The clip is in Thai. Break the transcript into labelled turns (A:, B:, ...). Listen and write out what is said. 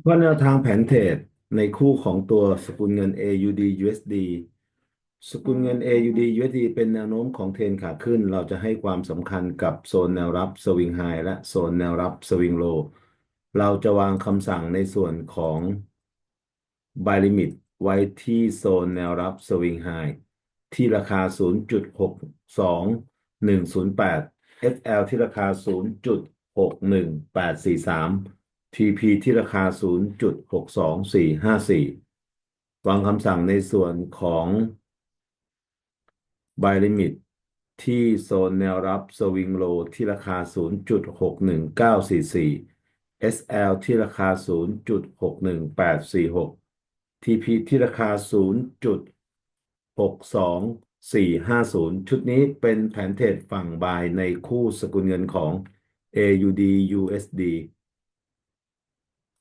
A: เคราะแนวทางแผนเทรดในคู่ของตัวสกุลเงิน AUD USD สกุลเงิน AUD USD เป็นแนวโน้มของเทรนขาขึ้น เราจะให้ความสำคัญกับโซนแนวรับสวิงไฮและโซนแนวรับสวิงโลเราจะวางคำสั่งในส่วนของ buy limit ไว้ที่โซนแนวรับสวิงไฮที่ราคา 0.62108 FL ที่ราคา 0.61843 TP ที่ราคา 0.62454 วางคำสั่งในส่วนของ buy limit ที่โซนแนวรับสวิงโลที่ราคา 0.61944 SL ที่ราคา 0.61846 TP ที่ราคา 0.62450 ชุดนี้เป็นแผนเทรดฝั่งบายในคู่สกุลเงินของ AUD USD